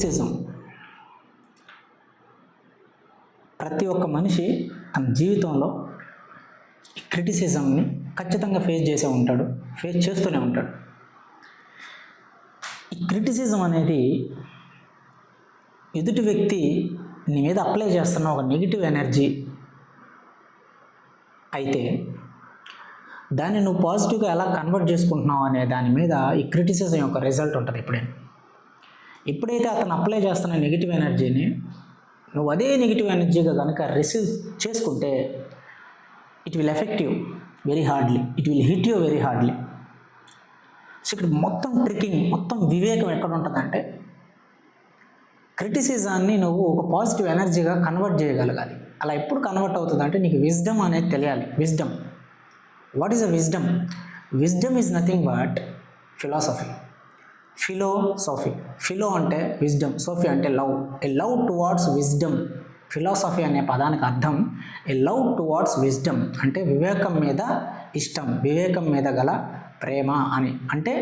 Criticism ప్రతి ఒక్క మనిషి తన జీవితంలో క్రిటిసిజంని ఖచ్చితంగా ఫేస్ చేసే ఉంటాడు ఫేస్ చేస్తూనే ఉంటాడు. ఈ క్రిటిసిజం అనేది ఎదుటి వ్యక్తి నీ మీద అప్లై చేస్తున్న ఒక నెగిటివ్ ఎనర్జీ అయితే దాన్ని నువ్వు పాజిటివ్గా ఎలా కన్వర్ట్ చేసుకుంటున్నావు అనే దాని మీద ఈ క్రిటిసిజం యొక్క రిజల్ట్ ఉంటుంది ఎప్పుడైనా ఎప్పుడైతే అతను అప్లై చేస్తున్న నెగిటివ్ ఎనర్జీని నువ్వు అదే నెగిటివ్ ఎనర్జీగా కనుక రిసీవ్ చేసుకుంటే it will effect you very hardly it will hit you very hardly so ఇక్కడ మొత్తం ట్రికింగ్ మొత్తం వివేకం ఎక్కడ ఉంటుందంటే క్రిటిసిజాన్ని నువ్వు ఒక పాజిటివ్ ఎనర్జీగా కన్వర్ట్ చేయగలగాలి. అలా ఎప్పుడు కన్వర్ట్ అవుతుందంటే నీకు విజ్డమ్ అనేది తెలియాలి. Wisdom what is a wisdom wisdom is nothing but philosophy philosophy philo అంటే విజ్డమ్ సోఫీ అంటే love a love towards wisdom philosophy అనే పదానికి అర్థం ఏ లవ్ టువార్డ్స్ విజ్డమ్ అంటే వివేకం మీద ఇష్టం వివేకం మీద గల ప్రేమ అని. అంటే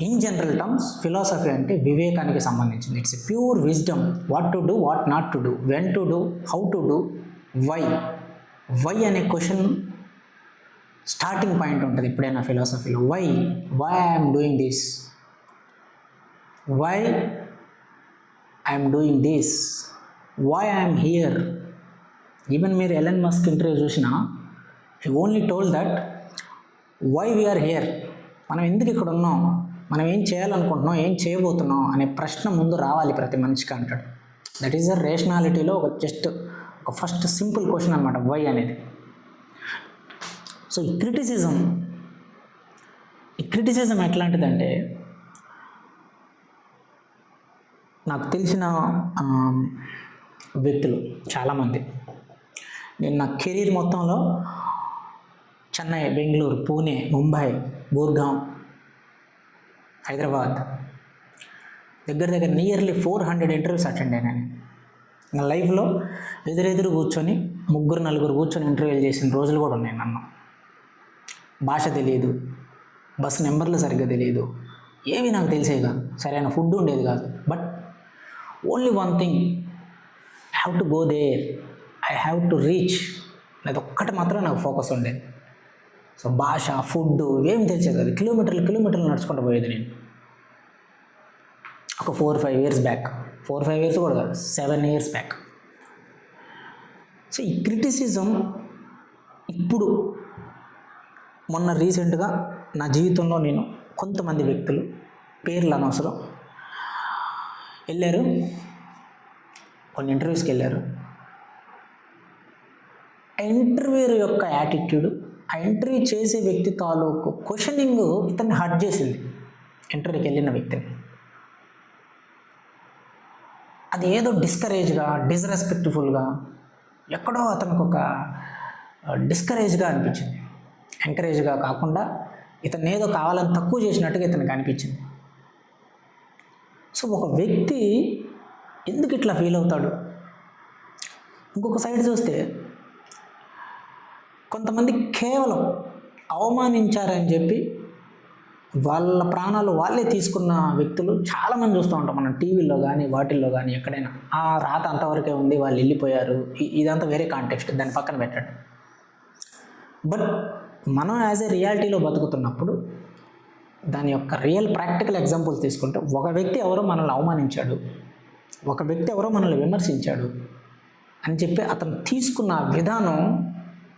ఇన్ జనరల్ టర్మ్స్ ఫిలాసఫీ అంటే వివేకానికి సంబంధించింది. It's pure wisdom what to do what not to do when to do how to do why why అనే క్వశ్చన్ స్టార్టింగ్ పాయింట్ ఉంటుంది ఎప్పుడైనా ఫిలాసఫీలో why why I'm doing this why I'm doing this why I'm here even మీరు Elon Musk interview చూసినా he only told that why we are here మనం ఎందుకు ఇక్కడ ఉన్నాం? మనం ఏం చేయాలనుకుంటున్నాం? ఏం చేయబోతున్నాం? అనే ప్రశ్న ముందు రావాలి ప్రతి మనిషికి అంటాడు. దట్ ఈస్ అ రేషనాలిటీలో ఒక జస్ట్ ఒక ఫస్ట్ సింపుల్ క్వశ్చన్ అనమాట వై అనేది. సో ఈ క్రిటిసిజం ఈ క్రిటిసిజం ఎట్లాంటిదంటే నాకు తెలిసిన వ్యక్తులు చాలామంది. నేను నా కెరీర్ మొత్తంలో చెన్నై బెంగళూరు పూణే ముంబై గూర్గాం హైదరాబాద్ దగ్గర దగ్గర nearly four hundred interviews attend అయ్యాను నా లైఫ్లో ఎదురెదురు కూర్చొని ముగ్గురు నలుగురు కూర్చొని ఇంటర్వ్యూలు చేసిన రోజులు కూడా ఉన్నాయి నన్ను. భాష తెలియదు. బస్ నెంబర్లు సరిగ్గా తెలియదు. ఏవి నాకు తెలిసేవి కాదు. సరైన ఫుడ్ ఉండేది కాదు. But only one thing I have to go there. I have to reach. అనేది ఒక్కటి మాత్రం నాకు ఫోకస్ ఉండేది. సో భాష ఫుడ్ ఏం తెలిసేది కాదు. కిలోమీటర్లు కిలోమీటర్లు నడుచుకుంటూ పోయేది నేను. ఒక four five years back. Four five years కూడా కాదు. Seven years back. సో ఈ క్రిటిసిజం ఇప్పుడు మొన్న రీసెంట్గా నా జీవితంలో నేను కొంతమంది వ్యక్తులు పేర్లు అనవసరం. వెళ్ళారు. కొన్ని ఇంటర్వ్యూస్కి వెళ్ళారు. ఆ ఇంటర్వ్యూ యొక్క యాటిట్యూడ్ ఆ ఇంటర్వ్యూ చేసే వ్యక్తి తాలూకు క్వశ్చనింగ్ ఇతన్ని హర్ట్ చేసింది. ఇంటర్వ్యూకి వెళ్ళిన వ్యక్తిని అది ఏదో డిస్కరేజ్గా డిస్రెస్పెక్ట్ఫుల్గా ఎక్కడో అతనికి ఒక డిస్కరేజ్గా అనిపించింది. ఎంకరేజ్గా కాకుండా ఇతను ఏదో కావాలని తక్కువ చేసినట్టుగా ఇతనికి అనిపించింది. సో ఒక వ్యక్తి ఎందుకు ఇట్లా ఫీల్ అవుతాడు? ఇంకొక సైడ్ చూస్తే కొంతమంది కేవలం అవమానించారని చెప్పి వాళ్ళ ప్రాణాలు వాళ్ళే తీసుకున్న వ్యక్తులు చాలామంది చూస్తూ ఉంటాం. మనం టీవీలో కానీ వాటిల్లో కానీ ఎక్కడైనా. ఆ రాత అంతవరకే ఉంది వాళ్ళు వెళ్ళిపోయారు. ఇదంతా వేరే కాంటెక్స్ట్. దాని పక్కన పెట్టండి. బట్ మనం యాజ్ ఏ రియాలిటీలో బతుకుతున్నప్పుడు దాని యొక్క రియల్ ప్రాక్టికల్ ఎగ్జాంపుల్స్ తీసుకుంటే ఒక వ్యక్తి ఎవరో మనల్ని అవమానించాడు ఒక వ్యక్తి ఎవరో మనల్ని విమర్శించాడు అని చెప్పి అతను తీసుకున్న విధానం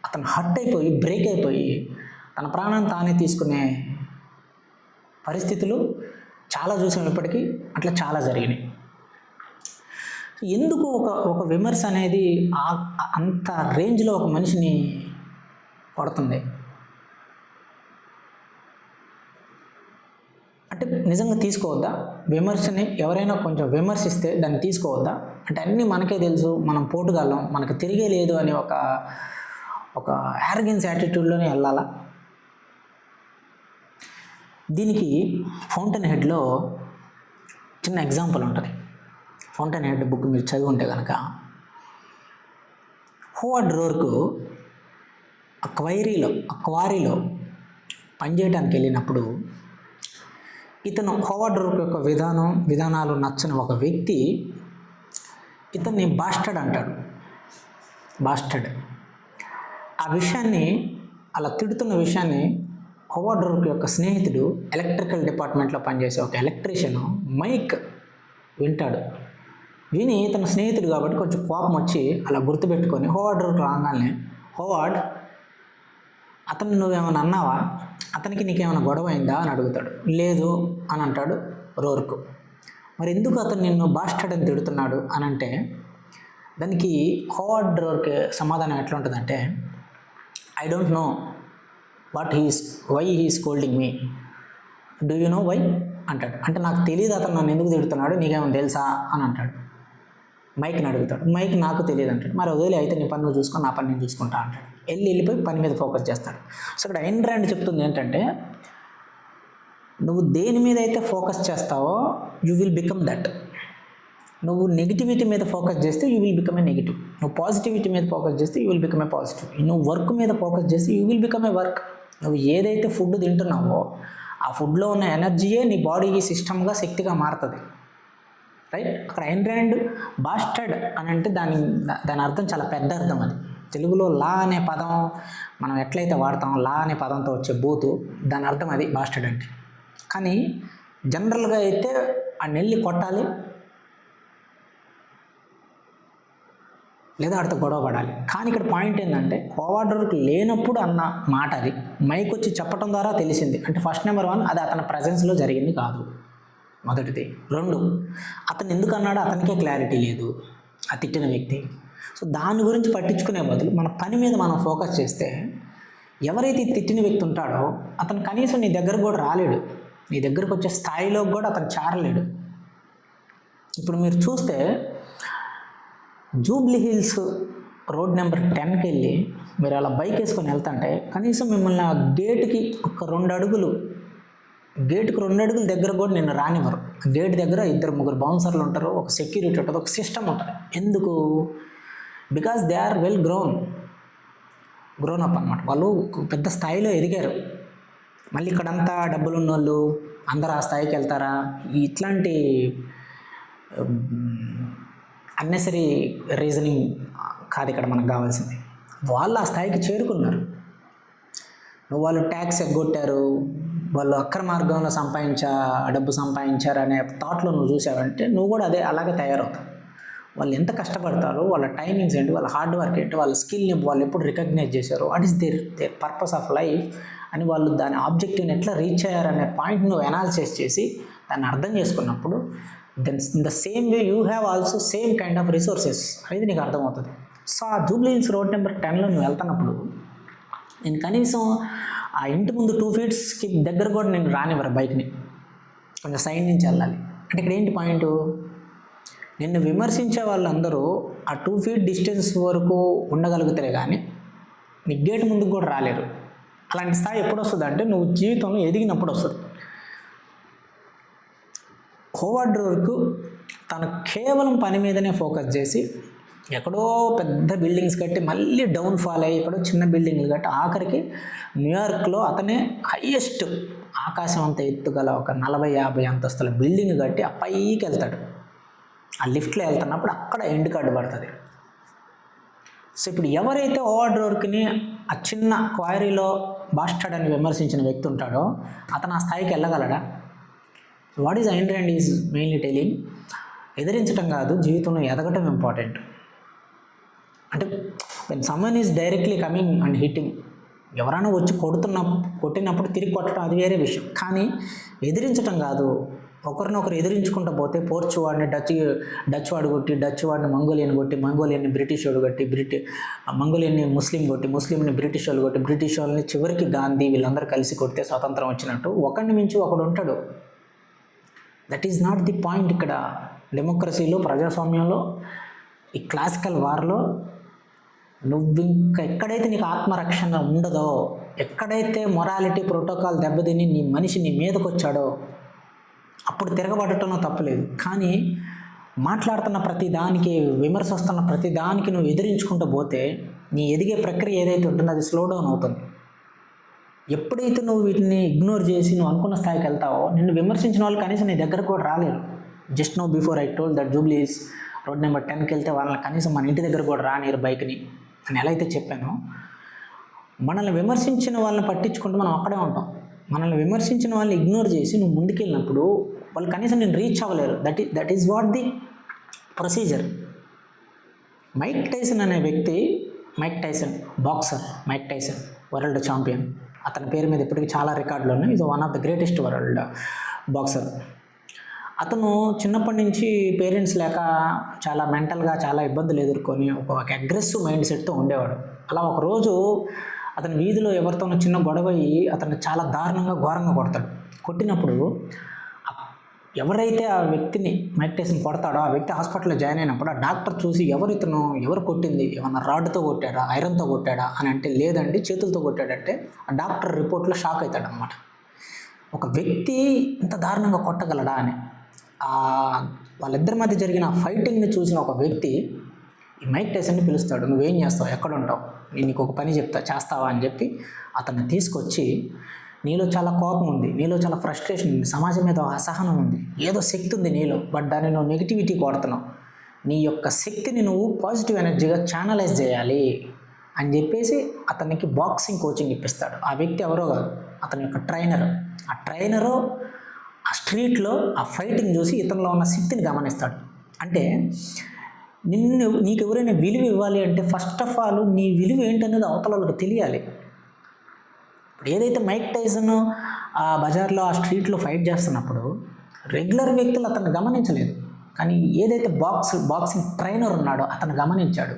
అతను హట్ అయిపోయి బ్రేక్ అయిపోయి తన ప్రాణాన్ని తానే తీసుకునే పరిస్థితులు చాలా చూసాం ఇప్పటికీ అట్లా చాలా జరిగినాయి. ఎందుకు ఒక ఒక విమర్శ అనేది అంత రేంజ్లో ఒక మనిషిని పడుతుంది అంటే నిజంగా తీసుకోవద్దా? విమర్శని ఎవరైనా కొంచెం విమర్శిస్తే దాన్ని తీసుకోవద్దా? అంటే అన్నీ మనకే తెలుసు మనం పోటుగాళ్ళం మనకు తిరిగే లేదు అని ఒక ఒక యారగెన్స్ యాటిట్యూడ్లోనే వెళ్ళాలా? దీనికి ఫౌంటైన్ హెడ్లో చిన్న ఎగ్జాంపుల్ ఉంటుంది. ఫౌంటైన్ హెడ్ బుక్ మీరు చదివి ఉంటే కనుక హోవర్డ్ రోర్కు ఆ క్వైరీలో ఆ క్వారీలో పనిచేయడానికి వెళ్ళినప్పుడు ఇతను హోవర్డ్ రూక్ యొక్క విధానం విధానాలు నచ్చని ఒక వ్యక్తి ఇతన్ని బాస్టర్డ్ అంటాడు. బాస్టర్డ్. ఆ విషయాన్ని అలా తిడుతున్న విషయాన్ని హోవర్డ్ రూక్ యొక్క స్నేహితుడు ఎలక్ట్రికల్ డిపార్ట్మెంట్లో పనిచేసే ఒక ఎలక్ట్రీషియన్ మైక్ వింటాడు. విని తన స్నేహితుడు కాబట్టి కొంచెం కోపం వచ్చి అలా గుర్తుపెట్టుకొని హోవర్డ్ రూక్ రాగానే హోవర్డ్ అతను నువ్వేమైనా అన్నావా? అతనికి నీకేమైనా గొడవ అయిందా అని అడుగుతాడు. లేదు అని అంటాడు రోర్కు. మరి ఎందుకు అతను నిన్ను బాస్టర్డ్ అని తిడుతున్నాడు అని అంటే దానికి హోవర్డ్ రోర్కి సమాధానం ఎట్లా ఉంటుందంటే I don't know what he's why he's scolding me do you know why అంటాడు. అంటే నాకు తెలియదు అతను నన్ను ఎందుకు తిడుతున్నాడు నీకేమైనా తెలుసా అని అంటాడు. మైక్ని అడుగుతాడు. మైక్ నాకు తెలియదు అంటాడు. మరి వదిలే అయితే నీ పని నువ్వు చూసుకొని నా పని నేను చూసుకుంటా అంటాడు. వెళ్ళి వెళ్ళిపోయి పని మీద ఫోకస్ చేస్తాడు. సో ఇక్కడ ఐన్ ర్యాండ్ చెప్తుంది ఏంటంటే నువ్వు దేని మీద అయితే ఫోకస్ చేస్తావో యూ విల్ బికమ్ దట్ నువ్వు నెగిటివిటీ మీద ఫోకస్ చేస్తే you will become a negative నువ్వు పాజిటివిటీ మీద ఫోకస్ చేస్తే you will become a positive నువ్వు వర్క్ మీద ఫోకస్ చేస్తే you will become a work నువ్వు ఏదైతే ఫుడ్ తింటున్నావో ఆ ఫుడ్లో ఉన్న ఎనర్జీయే నీ బాడీకి సిస్టమ్గా శక్తిగా మారుతుంది. రైట్ అక్కడ ఎండ్రాండ్ బాస్టర్డ్ అని అంటే దాని దాని అర్థం చాలా పెద్ద అర్థం అది. తెలుగులో లా అనే పదం మనం ఎట్లయితే వాడతాం లా అనే పదంతో వచ్చే బూతు దాని అర్థం అది బాస్టర్డ్ అంటే. కానీ జనరల్గా అయితే ఆ నెల్లి కొట్టాలి లేదా అడితే గొడవ పడాలి. కానీ ఇక్కడ పాయింట్ ఏంటంటే ఫార్వర్డర్కి లేనప్పుడు అన్న మాట అది. మైక్ వచ్చి చెప్పడం ద్వారా తెలిసింది. అంటే ఫస్ట్ నెంబర్ వన్ అది అతని ప్రజెన్స్లో జరిగింది కాదు. మొదటిది. రెండు అతను ఎందుకు అన్నాడో అతనికే క్లారిటీ లేదు. ఆ తిట్టిన వ్యక్తి. సో దాని గురించి పట్టించుకునే బదులు మన పని మీద మనం ఫోకస్ చేస్తే ఎవరైతే తిట్టిన వ్యక్తి ఉంటాడో అతను కనీసం నీ దగ్గర కూడా రాలేడు. నీ దగ్గరకు వచ్చే స్థాయిలో కూడా అతను చేరలేడు. ఇప్పుడు మీరు చూస్తే జూబ్లీ హిల్స్ రోడ్ నెంబర్ టెన్కి వెళ్ళి మీరు అలా బైక్ వేసుకొని వెళ్తుంటే కనీసం మిమ్మల్ని ఆ గేటుకి ఒక రెండు అడుగులు గేటుకు రెండు అడుగుల దగ్గర కూడా నిన్ను రానివ్వరు. గేట్ దగ్గర ఇద్దరు ముగ్గురు బౌన్సర్లు ఉంటారు ఒక సెక్యూరిటీ ఉంటుంది ఒక సిస్టమ్ ఉంటుంది. ఎందుకు? Because they are well grown grown up అనమాట వాళ్ళు పెద్ద స్థాయిలో ఎదిగారు. మళ్ళీ ఇక్కడంతా డబ్బులు ఉన్న వాళ్ళు అందరూ ఆ స్థాయికి వెళ్తారా? ఇట్లాంటి అన్నెసరీ రీజనింగ్ కాదు ఇక్కడ మనకు కావాల్సింది. వాళ్ళు ఆ స్థాయికి చేరుకున్నారు. నువ్వు వాళ్ళు ట్యాక్స్ ఎగ్గొట్టారు. వాళ్ళు అక్రమ మార్గంలో సంపాదించా డబ్బు సంపాదించారు అనే థాట్లో నువ్వు చూసావంటే నువ్వు కూడా అదే అలాగే తయారవుతావు. వాళ్ళు ఎంత కష్టపడతారో వాళ్ళ టైమింగ్స్ ఏంటి వాళ్ళ హార్డ్ వర్క్ ఏంటి వాళ్ళ స్కిల్ని వాళ్ళు ఎప్పుడు రికగ్నైజ్ చేశారు what is there there purpose of life అని వాళ్ళు దాని ఆబ్జెక్టివ్ని ఎట్లా రీచ్ అయ్యారనే పాయింట్ నువ్వు అనాలిసిస్ చేసి దాన్ని అర్థం చేసుకున్నప్పుడు then in the same way you have also same kind of resources అనేది నీకు అర్థమవుతుంది. సో ఆ జూబ్లీన్స్ రోడ్ నెంబర్ టెన్లో నువ్వు వెళ్తున్నప్పుడు నేను కనీసం ఆ ఇంటి ముందు టూ ఫీట్స్కి దగ్గర కూడా నేను రానివ్వరు బైక్ని. కొంచెం సైడ్ నుంచి వెళ్ళాలి. అంటే ఇక్కడ ఏంటి పాయింట్ నిన్ను విమర్శించే వాళ్ళందరూ ఆ టూ ఫీట్ డిస్టెన్స్ వరకు ఉండగలుగుతారే కానీ నీ గేట్ ముందుకు కూడా రాలేరు. అలాంటి స్థాయి ఎప్పుడు వస్తుంది అంటే నువ్వు జీవితంలో ఎదిగినప్పుడు వస్తుంది హోవార్డ్ వరకు తను కేవలం పని మీదనే ఫోకస్ చేసి ఎక్కడో పెద్ద బిల్డింగ్స్ కట్టి మళ్ళీ డౌన్ ఫాల్ అయ్యి ఎక్కడో చిన్న బిల్డింగ్లు కట్టి ఆఖరికి న్యూయార్క్లో అతనే హయ్యెస్ట్ ఆకాశం అంత ఎత్తుగల ఒక నలభై యాభై అంతస్తుల బిల్డింగ్ కట్టి ఆ పైకి వెళ్తాడు. ఆ లిఫ్ట్లో వెళ్తున్నప్పుడు అక్కడ ఎండ్ కార్డు పడుతుంది. సో ఇప్పుడు ఎవరైతే ఓవర్ వర్క్ని ఆ చిన్న క్వైరీలో బాస్టర్డ్ అని విమర్శించిన వ్యక్తి ఉంటాడో అతను ఆ స్థాయికి వెళ్ళగలడా? What is end and is mainly telling ఎదిరించడం కాదు జీవితంలో ఎదగటం ఇంపార్టెంట్. అంటే when someone is directly coming and hitting ఎవరైనా వచ్చి కొడుతున్న కొట్టినప్పుడు తిరిగి కొట్టడం అది వేరే విషయం. కానీ ఎదిరించటం కాదు ఒకరినొకరు ఎదిరించుకుంటూ పోతే పోర్చు వాడిని డచ్ డచ్ వాడు కొట్టి డచ్ వాడిని మంగోలియన్ కొట్టి మంగోలియన్ని బ్రిటిష్ వాడు కొట్టి బ్రిటి మంగోలియన్ని ముస్లిం కొట్టి ముస్లింని బ్రిటిష్ వాళ్ళు కొట్టి బ్రిటిష్ వాళ్ళని చివరికి గాంధీ వీళ్ళందరూ కలిసి కొడితే స్వాతంత్రం వచ్చినట్టు ఒకరిని మించి ఒకడు ఉంటాడు. That is not the point ఇక్కడ. డెమోక్రసీలో ప్రజాస్వామ్యంలో ఈ క్లాసికల్ వార్లో నువ్వు ఇంకా ఎక్కడైతే నీకు ఆత్మరక్షణ ఉండదో ఎక్కడైతే మొరాలిటీ ప్రోటోకాల్ దెబ్బతిని నీ మనిషి నీ మీదకొచ్చాడో అప్పుడు తిరగబడటంలో తప్పలేదు కానీ మాట్లాడుతున్న ప్రతి దానికి విమర్శ వస్తున్న ప్రతి దానికి నువ్వు ఎదిరించుకుంటూ పోతే నీ ఎదిగే ప్రక్రియ ఏదైతే ఉంటుందో అది స్లో డౌన్ అవుతుంది. ఎప్పుడైతే నువ్వు వీటిని ఇగ్నోర్ చేసి నువ్వు అనుకున్న స్థాయికి వెళ్తావో నిన్ను విమర్శించిన వాళ్ళు కనీసం నీ దగ్గర కూడా రాలేరు. Just know before I told that Jubilees road number టెన్కి వెళ్తే వాళ్ళని కనీసం మన ఇంటి దగ్గర కూడా రానిరు బైక్ని. అని ఎలా అయితే చెప్పానో మనల్ని విమర్శించిన వాళ్ళని పట్టించుకుంటూ మనం అక్కడే ఉంటాం. మనల్ని విమర్శించిన వాళ్ళని ఇగ్నోర్ చేసి నువ్వు ముందుకెళ్ళినప్పుడు వాళ్ళు కనీసం నేను రీచ్ అవ్వలేరు. దట్ ఈ that is what the procedure Mike Tyson అనే వ్యక్తి Mike Tyson boxer Mike Tyson world champion అతని పేరు మీద ఇప్పటికీ చాలా రికార్డులు ఉన్నాయి. ఇది one of the greatest world boxer అతను చిన్నప్పటి నుంచి పేరెంట్స్ లేక చాలా మెంటల్గా చాలా ఇబ్బందులు ఎదుర్కొని ఒక అగ్రెసివ్ మైండ్ సెట్తో ఉండేవాడు. అలా ఒకరోజు అతని వీధిలో ఎవరితోనో చిన్న గొడవ అయ్యి అతను చాలా దారుణంగా ఘోరంగా కొడతాడు. కొట్టినప్పుడు ఎవరైతే ఆ వ్యక్తిని మైక్ టైసన్ కొడతాడో ఆ వ్యక్తి హాస్పిటల్లో జాయిన్ అయినప్పుడు ఆ డాక్టర్ చూసి ఎవరు ఇతను ఎవరు కొట్టింది ఏమన్నా రాడ్తో కొట్టాడా ఐరన్తో కొట్టాడా అని అంటే లేదండి చేతులతో కొట్టాడంటే ఆ డాక్టర్ రిపోర్ట్లో షాక్ అవుతాడనమాట ఒక వ్యక్తి ఇంత దారుణంగా కొట్టగలడా అని. వాళ్ళిద్దరి మధ్య జరిగిన ఫైటింగ్ని చూసిన ఒక వ్యక్తి ఈ మైక్ టైసన్ని పిలుస్తాడు నువ్వేం చేస్తావు? ఎక్కడ ఉంటావు నేను నీకు ఒక పని చెప్తా చేస్తావా? అని చెప్పి అతన్ని తీసుకొచ్చి నీలో చాలా కోపం ఉంది నీలో చాలా ఫ్రస్ట్రేషన్ ఉంది సమాజం మీద అసహనం ఉంది ఏదో శక్తి ఉంది నీలో బట్ దాన్ని నువ్వు నెగిటివిటీ కొడుతున్నావు నీ యొక్క శక్తిని నువ్వు పాజిటివ్ ఎనర్జీగా ఛానలైజ్ చేయాలి అని చెప్పేసి అతనికి బాక్సింగ్ కోచింగ్ ఇప్పిస్తాడు. ఆ వ్యక్తి ఎవరో కాదు అతని యొక్క ట్రైనర్ ఆ ట్రైనరు ఆ స్ట్రీట్లో ఆ ఫైటింగ్ చూసి ఇతనిలో ఉన్న శక్తిని గమనిస్తాడు. అంటే నిన్ను నీకు ఎవరైనా విలువ ఇవ్వాలి అంటే ఫస్ట్ ఆఫ్ ఆల్ నీ విలువ ఏంటనేది అవతల వాళ్ళకి తెలియాలి. ఇప్పుడు ఏదైతే మైక్ టైసన్ ఆ బజార్లో ఆ స్ట్రీట్లో ఫైట్ చేస్తున్నప్పుడు రెగ్యులర్ వ్యక్తులు అతను గమనించలేదు. కానీ ఏదైతే బాక్స్ బాక్సింగ్ ట్రైనర్ ఉన్నాడో అతను గమనించాడు.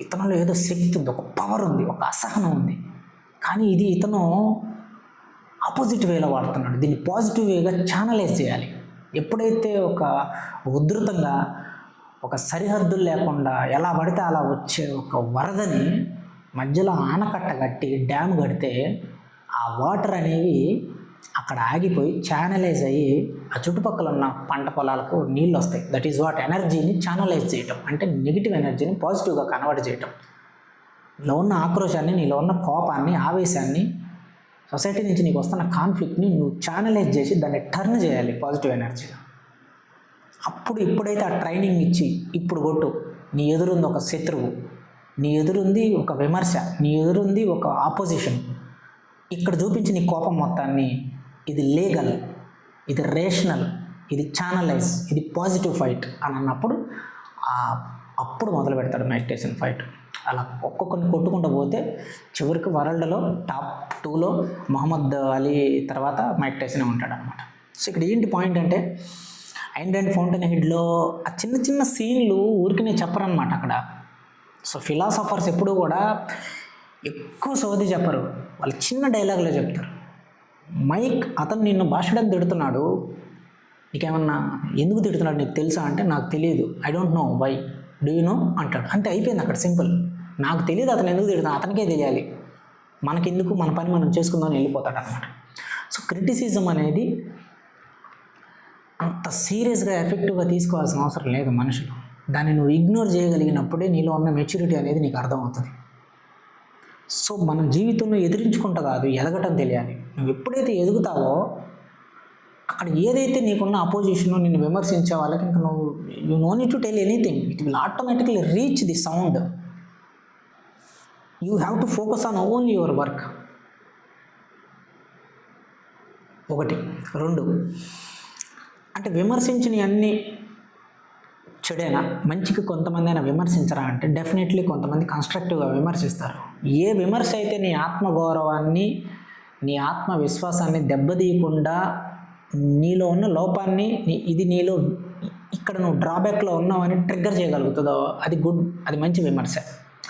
ఇతనులో ఏదో శక్తి ఉంది ఒక పవర్ ఉంది ఒక అసహనం ఉంది. కానీ ఇది ఇతను ఆపోజిట్ వేలో వాడుతున్నాడు. దీన్ని పాజిటివ్ వేగా ఛానలైజ్ చేయాలి. ఎప్పుడైతే ఒక ఉధృతంగా ఒక సరిహద్దులు లేకుండా ఎలా పడితే అలా వచ్చే ఒక వరదని మధ్యలో ఆనకట్ట కట్టి డ్యామ్ కడితే ఆ వాటర్ అనేవి అక్కడ ఆగిపోయి ఛానలైజ్ అయ్యి ఆ చుట్టుపక్కల ఉన్న పంట పొలాలకు నీళ్ళు వస్తాయి. దట్ ఈజ్ వాట్ ఎనర్జీని ఛానలైజ్ చేయటం. అంటే నెగిటివ్ ఎనర్జీని పాజిటివ్గా కన్వర్ట్ చేయటం. నీలో ఉన్న ఆక్రోశాన్ని నీలో ఉన్న కోపాన్ని ఆవేశాన్ని సొసైటీ నుంచి నీకు వస్తున్న కాన్ఫ్లిక్ట్ని నువ్వు ఛానలైజ్ చేసి దాన్ని టర్న్ చేయాలి పాజిటివ్ ఎనర్జీగా అప్పుడు ఇప్పుడైతే ఆ ట్రైనింగ్ ఇచ్చి ఇప్పుడు కొట్టు. నీ ఎదురుంది ఒక శత్రువు. నీ ఎదురుంది ఒక విమర్శ. నీ ఎదురుంది ఒక ఆపోజిషన్ ఇక్కడ చూపించిన కోపం మొత్తాన్ని ఇది లీగల్ ఇది రేషనల్ ఇది ఛానలైజ్ ఇది పాజిటివ్ ఫైట్ అని అన్నప్పుడు అప్పుడు మొదలు పెడతాడు మెడిటేషన్ ఫైట్ అలా ఒక్కొక్కరిని కొట్టుకుంటూ పోతే చివరికి వరల్డ్లో టాప్ టూలో మహమ్మద్ అలీ తర్వాత మైక్ టైసనే ఉంటాడు అనమాట సో ఇక్కడ ఏంటి పాయింట్ అంటే అండ్ అండ్ ఫౌంటైన్ హెడ్లో ఆ చిన్న చిన్న సీన్లు ఊరికనే చెప్పరనమాట అక్కడ. సో ఫిలాసఫర్స్ ఎప్పుడూ కూడా ఎక్కువ సోది చెప్పరు. వాళ్ళు చిన్న డైలాగ్లో చెప్తారు. మైక్ అతను నిన్ను భాషడం తిడుతున్నాడు. నీకేమన్నా ఎందుకు తిడుతున్నాడు నీకు తెలుసా అంటే నాకు తెలియదు. I don't know why do you know అంటాడు. అంతే అయిపోయింది అక్కడ సింపుల్. నాకు తెలియదు అతను ఎందుకు తిడుతున్నా అతనికే తెలియాలి. మనకెందుకు మన పని మనం చేసుకుందామని వెళ్ళిపోతాడు అనమాట సో క్రిటిసిజం అనేది అంత సీరియస్గా ఎఫెక్టివ్గా తీసుకోవాల్సిన అవసరం లేదు మనుషులు. దాన్ని నువ్వు ఇగ్నోర్ చేయగలిగినప్పుడే నీలో ఉన్న మెచ్యూరిటీ అనేది నీకు అర్థమవుతుంది. సో మన జీవితంలో ఎదిరించుకుంటా కాదు ఎదగటం తెలియాలి. నువ్వు ఎప్పుడైతే ఎదుగుతావో అక్కడ ఏదైతే నీకున్న అపోజిషన్ నిన్ను విమర్శించే వాళ్ళకి ఇంకా నువ్వు you know need to tell anything it will automatically reach the sound you have to focus on only your work ఒకటి. రెండు. అంటే విమర్శించిన అన్నీ చెడేనా మంచికి కొంతమంది అయినా విమర్శించరా అంటే డెఫినెట్లీ కొంతమంది కన్స్ట్రక్టివ్గా విమర్శిస్తారు. ఏ విమర్శ అయితే నీ ఆత్మగౌరవాన్ని నీ ఆత్మవిశ్వాసాన్ని దెబ్బతీయకుండా నీలో ఉన్న లోపాన్ని నీ- ఇది నీలో ఇక్కడ నువ్వు డ్రాబ్యాక్లో ఉన్నావని ట్రిగ్గర్ చేయగలుగుతుందో అది గుడ్ అది మంచి విమర్శ.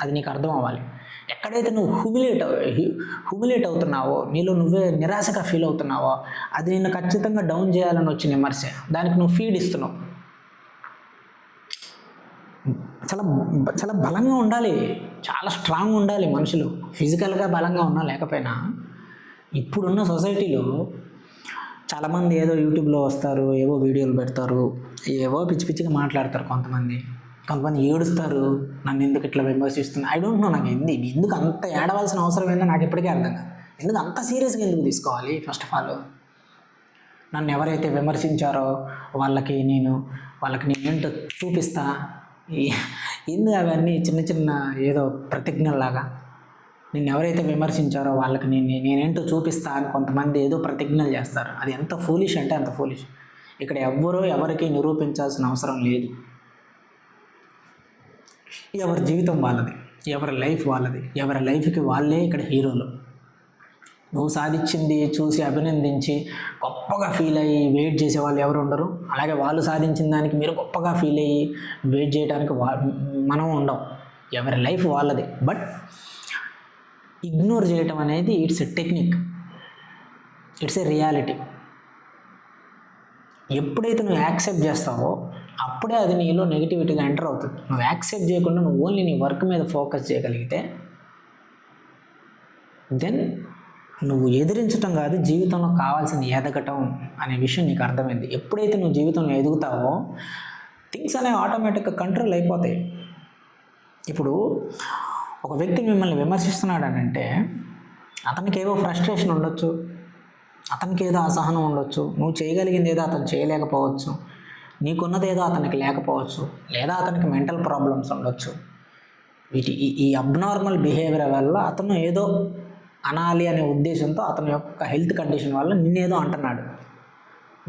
అది నీకు అర్థం అవ్వాలి. ఎక్కడైతే నువ్వు హ్యూమిలేట్ హ్యూమిలేట్ అవుతున్నావో నీలో నువ్వే నిరాశగా ఫీల్ అవుతున్నావో అది నిన్ను ఖచ్చితంగా డౌన్ చేయాలని వచ్చిన విమర్శ. దానికి నువ్వు ఫీడ్ ఇస్తున్నావు. చాలా చాలా బలంగా ఉండాలి. చాలా స్ట్రాంగ్ ఉండాలి మనుషులు. ఫిజికల్గా బలంగా ఉన్నా లేకపోయినా ఇప్పుడున్న సొసైటీలో చాలామంది ఏదో యూట్యూబ్లో వస్తారు ఏవో వీడియోలు పెడతారు ఏవో పిచ్చి పిచ్చిగా మాట్లాడతారు కొంతమంది. కొంతమంది ఏడుస్తారు నన్ను ఎందుకు ఇట్లా విమర్శిస్తుంది ఐ డోంట్ నో నాకు ఎందు ఎందుకు అంత ఏడవలసిన అవసరం ఏందో నాకు ఇప్పటికే అర్థం కాదు. ఎందుకు అంత సీరియస్గా ఎందుకు తీసుకోవాలి ఫస్ట్ ఆఫ్ ఆల్ నన్ను ఎవరైతే విమర్శించారో వాళ్ళకి నేను వాళ్ళకి నేను ఏంటో చూపిస్తా ఎందుకు అవన్నీ చిన్న చిన్న ఏదో ప్రతిజ్ఞలాగా నిన్ను ఎవరైతే విమర్శించారో వాళ్ళకి నేను నేనేంటో చూపిస్తా అని కొంతమంది ఏదో ప్రతిజ్ఞలు చేస్తారు. అది ఎంత ఫూలిష్ అంటే అంత ఫూలిష్ ఇక్కడ ఎవ్వరూ ఎవరికి నిరూపించాల్సిన అవసరం లేదు. ఎవరి జీవితం వాళ్ళది ఎవరి లైఫ్ వాళ్ళది ఎవరి లైఫ్కి వాళ్ళే ఇక్కడ హీరోలు నువ్వు సాధించింది చూసి అభినందించి గొప్పగా ఫీల్ అయ్యి వెయిట్ చేసే వాళ్ళు ఎవరు ఉండరు. అలాగే వాళ్ళు సాధించిన దానికి మీరు గొప్పగా ఫీల్ అయ్యి వెయిట్ చేయడానికి వా మనం ఉండం. ఎవరి లైఫ్ వాళ్ళది. బట్ ఇగ్నోర్ చేయటం అనేది it's a technique it's a reality ఎప్పుడైతే నువ్వు యాక్సెప్ట్ చేస్తావో అప్పుడే అది నీలో నెగిటివిటీగా ఎంటర్ అవుతుంది. నువ్వు యాక్సెప్ట్ చేయకుండా నువ్వు ఓన్లీ నీ వర్క్ మీద ఫోకస్ చేయగలిగితే దెన్ నువ్వు ఎదిరించటం కాదు జీవితంలో కావాల్సింది ఎదగటం అనే విషయం నీకు అర్థమైంది. ఎప్పుడైతే నువ్వు జీవితంలో ఎదుగుతావో థింగ్స్ అనేవి ఆటోమేటిక్గా కంట్రోల్ అయిపోతాయి. ఇప్పుడు ఒక వ్యక్తి మిమ్మల్ని విమర్శిస్తున్నాడు అని అంటే అతనికి ఏవో ఫ్రస్ట్రేషన్ ఉండొచ్చు అతనికి ఏదో అసహనం ఉండొచ్చు నువ్వు చేయగలిగింది ఏదో అతను చేయలేకపోవచ్చు నీకున్నది ఏదో అతనికి లేకపోవచ్చు లేదా అతనికి మెంటల్ ప్రాబ్లమ్స్ ఉండొచ్చు. వీటి ఈ ఈ అబ్నార్మల్ బిహేవియర్ వల్ల అతను ఏదో అనాలి అనే ఉద్దేశంతో అతని యొక్క హెల్త్ కండిషన్ వల్ల నిన్నేదో అంటున్నాడు.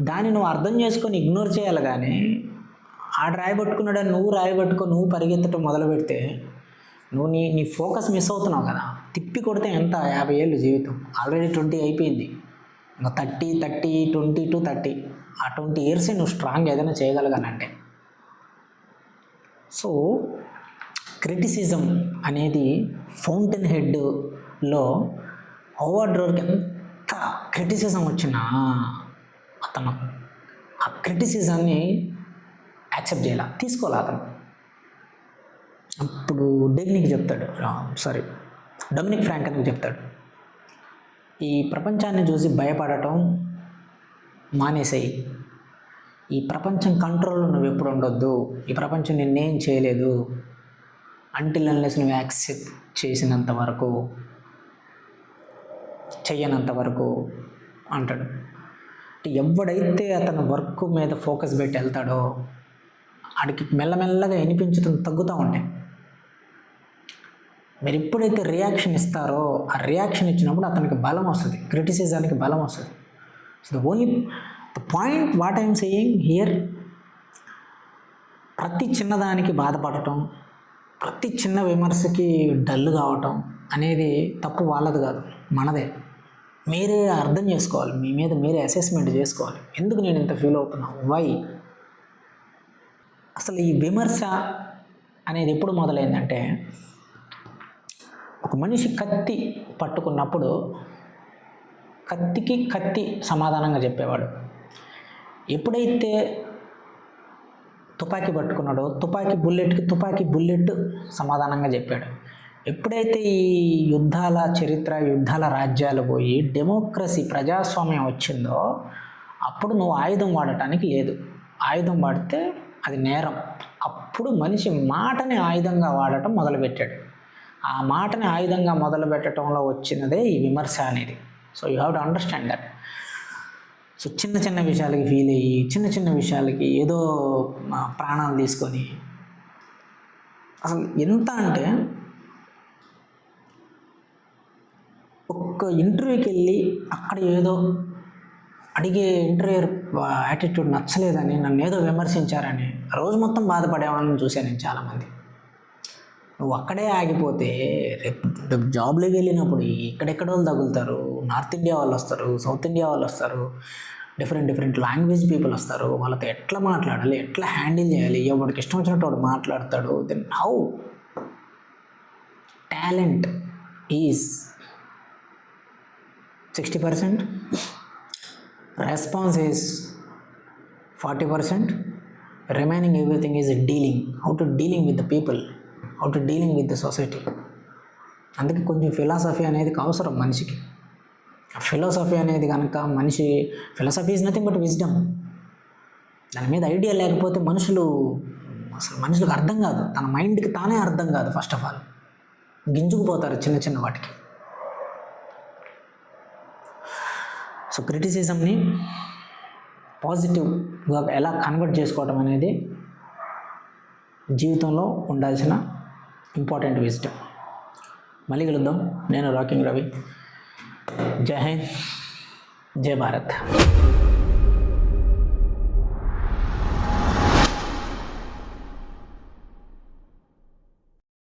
దాన్ని నువ్వు అర్థం చేసుకొని ఇగ్నోర్ చేయాలి కానీ ఆడు రాయబట్టుకున్నాడని నువ్వు రాయబట్టుకో నువ్వు పరిగెత్తడం మొదలు పెడితే నువ్వు నీ నీ ఫోకస్ మిస్ అవుతున్నావు కదా. తిప్పి కొడితే ఎంత? యాభై ఏళ్ళు జీవితం. ఆల్రెడీ ట్వంటీ అయిపోయింది. ఇంకా thirty thirty twenty two thirty. ఆ ట్వంటీ ఇయర్సే నువ్వు స్ట్రాంగ్ ఏదైనా చేయగలగానంటే సో క్రిటిసిజం అనేది ఫౌంటైన్ హెడ్లో హోవర్డ్ రోడ్కి ఎంత క్రిటిసిజం వచ్చినా అతను ఆ క్రిటిసిజాన్ని యాక్సెప్ట్ చేయాల? తీసుకోవాలి అతను? అప్పుడు డెగ్నిక్ చెప్తాడు సారీ డొమినిక్ ఫ్రాంక్ అని చెప్తాడు. ఈ ప్రపంచాన్ని చూసి భయపడటం మానేసేయి. ఈ ప్రపంచం కంట్రోల్లో నువ్వు ఎప్పుడు ఉండొద్దు. ఈ ప్రపంచం నిన్నేం చేయలేదు. అంటిల్ అన్లెస్ నువ్వు యాక్సెప్ట్ చేసినంత వరకు చెయ్యనంత వరకు అంటాడు. ఎవడైతే అతను వర్క్ మీద ఫోకస్ పెట్టి వెళ్తాడో ఆడికి మెల్లమెల్లగా వినిపించడం తగ్గుతూ ఉంటాయి. మీరు ఎప్పుడైతే రియాక్షన్ ఇస్తారో ఆ రియాక్షన్ ఇచ్చినప్పుడు అతనికి బలం వస్తుంది క్రిటిసిజానికి బలం వస్తుంది. So the only the point what I'm saying here ప్రతి చిన్నదానికి బాధపడటం ప్రతి చిన్న విమర్శకి డల్ కావటం అనేది తప్పు వాళ్ళది కాదు మనదే. మీరే అర్థం చేసుకోవాలి మీ మీద మీరే అసెస్మెంట్ చేసుకోవాలి. ఎందుకు నేను ఇంత ఫీల్ అవుతున్నాను వై అసలు ఈ విమర్శ అనేది ఎప్పుడు మొదలైందంటే ఒక మనిషి కత్తి పట్టుకున్నప్పుడు కత్తికి కత్తి సమాధానంగా చెప్పేవాడు. ఎప్పుడైతే తుపాకీ పట్టుకున్నాడో తుపాకీ బుల్లెట్కి తుపాకీ బుల్లెట్ సమాధానంగా చెప్పాడు. ఎప్పుడైతే ఈ యుద్ధాల చరిత్ర యుద్ధాల రాజ్యాలు పోయి డెమోక్రసీ ప్రజాస్వామ్యం వచ్చిందో అప్పుడు నువ్వు ఆయుధం వాడటానికి లేదు. ఆయుధం వాడితే అది నేరం. అప్పుడు మనిషి మాటని ఆయుధంగా వాడటం మొదలుపెట్టాడు. ఆ మాటని ఆయుధంగా మొదలుపెట్టడంలో వచ్చినదే ఈ విమర్శ అనేది. So you have to understand that so చిన్న చిన్న విషయాలకి ఫీల్ అయ్యి చిన్న చిన్న విషయాలకి ఏదో ప్రాణాలు తీసుకొని అసలు ఎంత అంటే ఒక్క ఇంటర్వ్యూకి వెళ్ళి అక్కడ ఏదో అడిగే ఇంటర్వ్యూ యాటిట్యూడ్ నచ్చలేదని నన్ను ఏదో విమర్శించారని రోజు మొత్తం బాధపడేవాళ్ళని చూశాను నేను చాలామంది. నువ్వు అక్కడే ఆగిపోతే రేపు రేపు జాబ్లోకి వెళ్ళినప్పుడు ఎక్కడెక్కడ వాళ్ళు తగులుతారు? నార్త్ ఇండియా వాళ్ళు వస్తారు సౌత్ ఇండియా వాళ్ళు వస్తారు డిఫరెంట్ డిఫరెంట్ లాంగ్వేజ్ పీపుల్ వస్తారు. వాళ్ళతో ఎట్లా మాట్లాడాలి ఎట్లా హ్యాండిల్ చేయాలి ఎవరికి ఇష్టం వచ్చినట్టు వాడు మాట్లాడతాడు then how talent is sixty percent response is forty percent remaining everything is dealing how to dealing with the people how to dealing with the society అందుకే కొంచెం ఫిలాసఫీ అనేది అవసరం మనిషికి. ఫిలాసఫీ అనేది కనుక మనిషి philosophy is nothing but wisdom దాని మీద ఐడియా లేకపోతే మనుషులు అసలు మనుషులకు అర్థం కాదు. తన మైండ్కి తానే అర్థం కాదు ఫస్ట్ ఆఫ్ ఆల్ గింజుకుపోతారు చిన్న చిన్న వాటికి. సో క్రిటిసిజంని పాజిటివ్గా ఎలా కన్వర్ట్ చేసుకోవడం అనేది జీవితంలో ఉండాల్సిన ఇంపార్టెంట్ విజిటం మళ్ళీ కలుద్దాం. నేను రాకింగ్ రవి. जय हिंद जय भारत।